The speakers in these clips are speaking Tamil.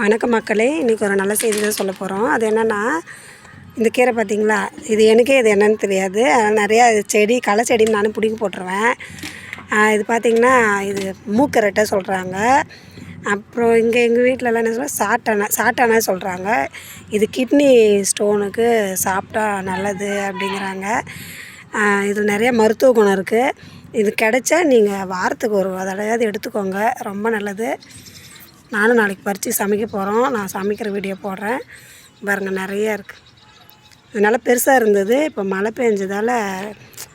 வணக்கம் மக்களே. இன்றைக்கி ஒரு நல்ல செய்தி தான் சொல்ல போகிறோம் அது என்னென்னா இந்த கீரை பார்த்தீங்களா இது எனக்கே இது என்னென்னு தெரியாது. அதனால் நிறையா இது செடி களை செடின்னு நானும் பிடிங்கி போட்டுருவேன். இது பார்த்திங்கன்னா இது மூக்கரட்டை சொல்கிறாங்க அப்புறம் இங்கே எங்கள் வீட்டிலலாம் என்ன சொல்ல சாட்டானை சாட்டானை சொல்கிறாங்க இது கிட்னி ஸ்டோனுக்கு சாப்பிட்டா நல்லது அப்படிங்கிறாங்க. இதில் நிறைய மருத்துவ குணம் இருக்குது இது கிடைச்சா நீங்கள் வாரத்துக்கு ஒரு தடவையாவது எடுத்துக்கோங்க. ரொம்ப நல்லது. நானும் நாளைக்கு பறித்து சமைக்க போகிறோம் நான் சமைக்கிற வீடியோ போடுறேன். பாருங்கள் நிறைய இருக்குது அதனால் பெருசாக இருந்தது. இப்போ மழை பெஞ்சதால்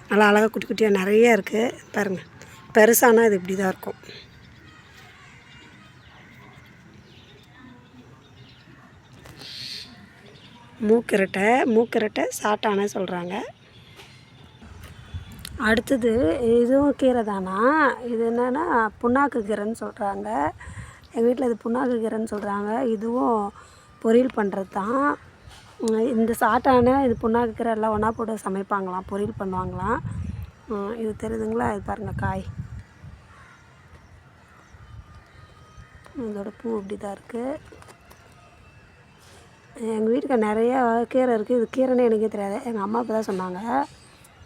நல்லா அழகாக குட்டி குட்டியாக நிறைய இருக்குது பாருங்கள் பெருசானா இது இப்படி தான் இருக்கும். மூக்கிரட்டை மூக்கிரட்டை சாட்டானே சொல்கிறாங்க அடுத்தது இதுவும் கீரை தானா இது என்னென்னா புண்ணாக்கு கீரைன்னு சொல்கிறாங்க எங்கள் வீட்டில் இது புண்ணாக்கு கீரைன்னு சொல்கிறாங்க. இதுவும் பொரியல் பண்ணுறது தான். இந்த சாட்டான இது புண்ணாக்கு கீரை எல்லாம் ஒன்றா போட்டு சமைப்பாங்களாம் பொரியல் பண்ணுவாங்களாம். இது தெரியுதுங்களா? இது பாருங்கள் காய். இதோட பூ இப்படி தான் இருக்குது எங்கள் வீட்டுக்கு நிறைய கீரை இருக்குது இது கீரைன்னு எனக்கே தெரியாது. எங்கள் அம்மா அப்போ தான் சொன்னாங்க.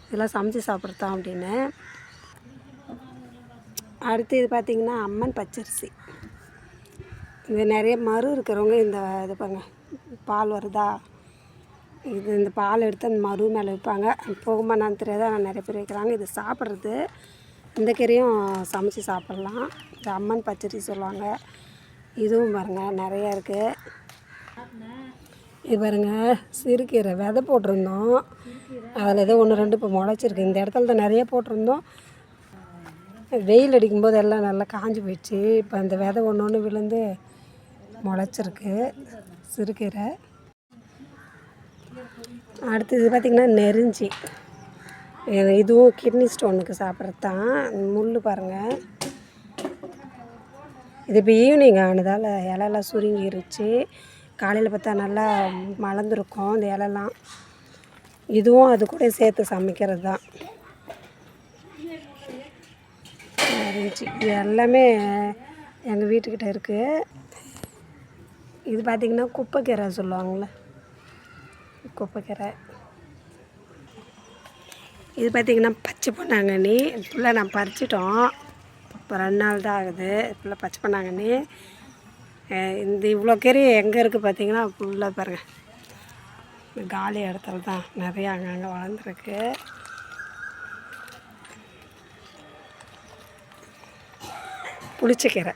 இதெல்லாம் சமைச்சு சாப்பிட்றது அப்படின்னு. அடுத்து இது பார்த்திங்கன்னா அம்மன் பச்சரிசி. இது நிறைய மறு இருக்கிறவங்க இந்த இது பாருங்க பால் வருதா? இது இந்த பால் எடுத்து அந்த மறு மேலே வைப்பாங்க. போகுமா நான் தெரியாது? ஆனால் நிறைய பேர் வைக்கிறாங்க இது சாப்பிட்றது. இந்த கீரையும் சமைச்சு சாப்பிட்லாம். இது அம்மன் பச்சடி சொல்லுவாங்க. இதுவும் பாருங்கள் நிறையா இருக்குது இது பாருங்க சிறுகீரை விதை போட்டிருந்தோம். அதில் ஏதோ ஒன்று ரெண்டு இப்போ முளைச்சிருக்கு. இந்த இடத்துல தான் நிறைய போட்டிருந்தோம். வெயில் அடிக்கும்போது எல்லாம் நல்லா காஞ்சி போயிடுச்சு. இப்போ அந்த விதை ஒன்று ஒன்று விழுந்து முளைச்சிருக்கு. சிறுகீரை. அடுத்தது பார்த்திங்கன்னா நெருஞ்சி. இதுவும் கிட்னி ஸ்டோனுக்கு சாப்பிட்றது தான். முள் பாருங்கள் இது இப்போ ஈவினிங் ஆனதால் இலையெல்லாம் சுருங்கிருச்சு. காலையில் பார்த்தா நல்லா மலர்ந்துருக்கும் இந்த இலெல்லாம் இதுவும் அது கூட சேர்த்து சமைக்கிறது தான். இருந்துச்சு இது எல்லாமே எங்கள் வீட்டுக்கிட்ட இருக்குது இது பார்த்திங்கன்னா குப்பைக்கீரை சொல்லுவாங்கள்ல. குப்பைக்கீரை. இது பார்த்திங்கன்னா பச்சை பொன்னாங்கண்ணி. ஃபுல்லாக நான் பறிச்சிட்டோம். இப்போ ரெண்டு நாள் தான் ஆகுது. ஃபுல்லாக பச்சை பொன்னாங்கண்ணி. இந்த இவ்வளோ கீரை எங்கே இருக்குது பார்த்தீங்கன்னா ஃபுல்லாக பாருங்கள் இந்த காலி இடத்துல தான் நிறையா அங்கங்கே வளர்ந்துருக்கு. புளிச்சக்கீரை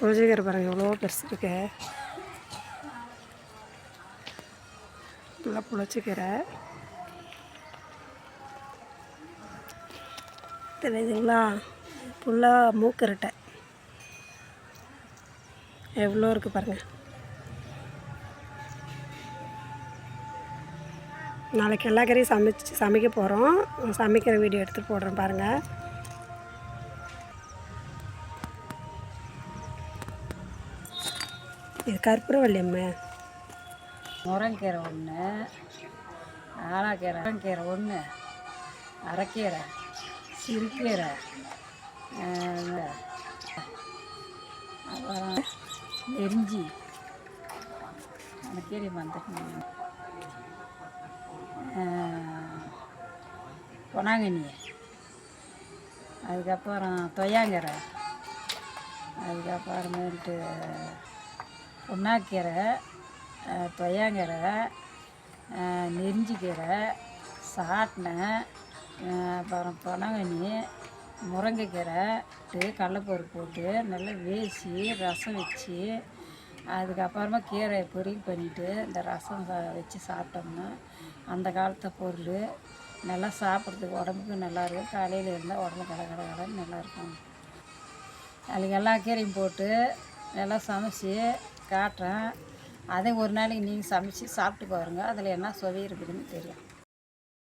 புரிஞ்சுக்கிற பாருங்கள் எவ்வளோ பெருசு இருக்கு. ஃபுல்லாக புளிச்சக்கீரை. தெரியுதுங்களா? ஃபுல்லாக மூக்கரட்டை. எவ்வளோ இருக்குது பாருங்கள் நாளைக்கு எல்லா கறியும் சமைச்சு சமைக்க போகிறோம் சமைக்கிற வீடியோ எடுத்து போடுறேன் பாருங்கள் இது கற்பூரவள்ளி அம்மா. முரங்கீரை ஒன்று ஆலாக்கீரை முரங்கீரை ஒன்று அரைக்கீரை சிறுக்கீரை அப்புறம் நெருஞ்சி அந்த கீரை வந்துட்டு பொனாங்கண்ணி அதுக்கப்புறம் தொய்யாங்கரை. அதுக்கப்புறமேட்டு புண்ணாக்கீரை அஹ், தொய்யாங்கீரை நெஞ்சிக்கீரை சாட்டினை அப்புறம் பொனங்கண்ணி முருங்கைக்கீரை போட்டு கடலப்பருப்பு போட்டு நல்லா வேசி ரசம் வச்சு அதுக்கப்புறமா கீரை பொரியல் பண்ணிவிட்டு இந்த ரசம் சா- வச்சு சாப்பிட்டோம்னா அந்த காலத்து பொருள் நல்லா சாப்பிட்றதுக்கு உடம்புக்கு நல்லா இருக்கும். காலையில் இருந்தால் உடம்பு கட கட கடன்னு நல்லா இருக்கும். அதுக்கு எல்லா கீரையும் போட்டு நல்லா சமைச்சு காட்டுறேன். அதை ஒரு நாளைக்கு நீங்கள் சமைச்சு சாப்பிட்டு பாருங்கள் அதில் என்ன சுவை இருக்குதுன்னு தெரியும்.